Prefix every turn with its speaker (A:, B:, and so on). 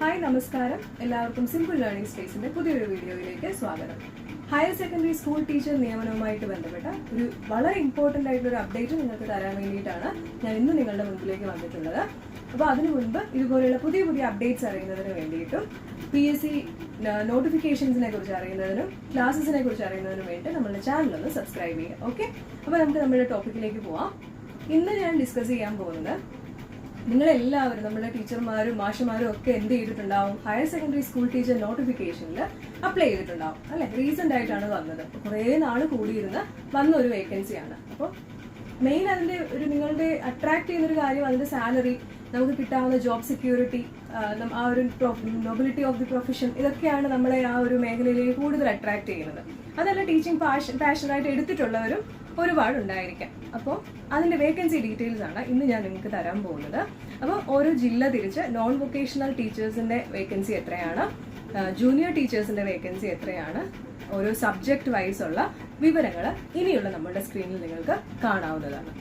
A: Hi നമസ്കാരം. എല്ലാവർക്കും simple learning സ്പേസിന്റെ പുതിയൊരു വീഡിയോയിലേക്ക് സ്വാഗതം. ഹയർ സെക്കൻഡറി സ്കൂൾ ടീച്ചർ നിയമനവുമായിട്ട് ബന്ധപ്പെട്ട ഒരു വളരെ ഇമ്പോർട്ടന്റ് ആയിട്ടുള്ള ഒരു അപ്ഡേറ്റ് നിങ്ങൾക്ക് തരാൻ വേണ്ടിയിട്ടാണ് ഞാൻ ഇന്ന് നിങ്ങളുടെ മുമ്പിലേക്ക് വന്നിട്ടുള്ളത്. അപ്പോൾ അതിനു മുൻപ് ഇതുപോലെയുള്ള പുതിയ പുതിയ അപ്ഡേറ്റ്സ് അറിയുന്നതിന് വേണ്ടിയിട്ടും പി എസ് സി നോട്ടിഫിക്കേഷൻസിനെ കുറിച്ച് അറിയുന്നതിനും ക്ലാസ്സസിനെ കുറിച്ച് അറിയുന്നതിനും വേണ്ടി നമ്മുടെ ചാനൽ ഒന്ന് സബ്സ്ക്രൈബ് ചെയ്യുക. ഓക്കെ അപ്പോൾ നമുക്ക് നമ്മുടെ ടോപ്പിക്കിലേക്ക് പോവാം. ഇന്ന് ഞാൻ ഡിസ്കസ് ചെയ്യാൻ പോകുന്നത് നിങ്ങളെല്ലാവരും നമ്മുടെ ടീച്ചർമാരും മാഷുമാരും ഒക്കെ എന്ത് ചെയ്തിട്ടുണ്ടാവും? ഹയർ സെക്കൻഡറി സ്കൂൾ ടീച്ചർ നോട്ടിഫിക്കേഷനിൽ അപ്ലൈ ചെയ്തിട്ടുണ്ടാവും. അല്ലെ? റീസെന്റ് ആയിട്ടാണ് വന്നത്. കുറേ നാൾ കൂടിയിരുന്ന വന്ന ഒരു വേക്കൻസിയാണ് അപ്പോൾ മെയിൻ അതിന്റെ ഒരു നിങ്ങളുടെ അട്രാക്ട് ചെയ്യുന്ന ഒരു കാര്യം അതിന്റെ സാലറി നമുക്ക് കിട്ടാവുന്ന ജോബ് സെക്യൂരിറ്റി ആ ഒരു നൊബിലിറ്റി ഓഫ് ദി പ്രൊഫഷൻ ഇതൊക്കെയാണ് നമ്മളെ ആ ഒരു മേഖലയിലേക്ക് കൂടുതൽ അട്രാക്ട് ചെയ്യുന്നത്. അതല്ല ടീച്ചിങ് പാഷൻ പാഷനായിട്ട് എടുത്തിട്ടുള്ളവരും ഒരുപാട് ഉണ്ടായിരിക്കാം അപ്പോൾ അതിന്റെ വേക്കൻസി ഡീറ്റെയിൽസ് ആണ് ഇന്ന് ഞാൻ നിങ്ങൾക്ക് തരാൻ പോകുന്നത്. അപ്പോൾ ഓരോ ജില്ല തിരിച്ച് നോൺ വൊക്കേഷണൽ ടീച്ചേഴ്സിന്റെ വേക്കൻസി എത്രയാണ് ജൂനിയർ ടീച്ചേഴ്സിന്റെ വേക്കൻസി എത്രയാണ്? ഓരോ സബ്ജക്റ്റ് വൈസ് ഉള്ള വിവരങ്ങൾ ഇനിയുള്ള നമ്മുടെ സ്ക്രീനിൽ നിങ്ങൾക്ക് കാണാവുന്നതാണ്.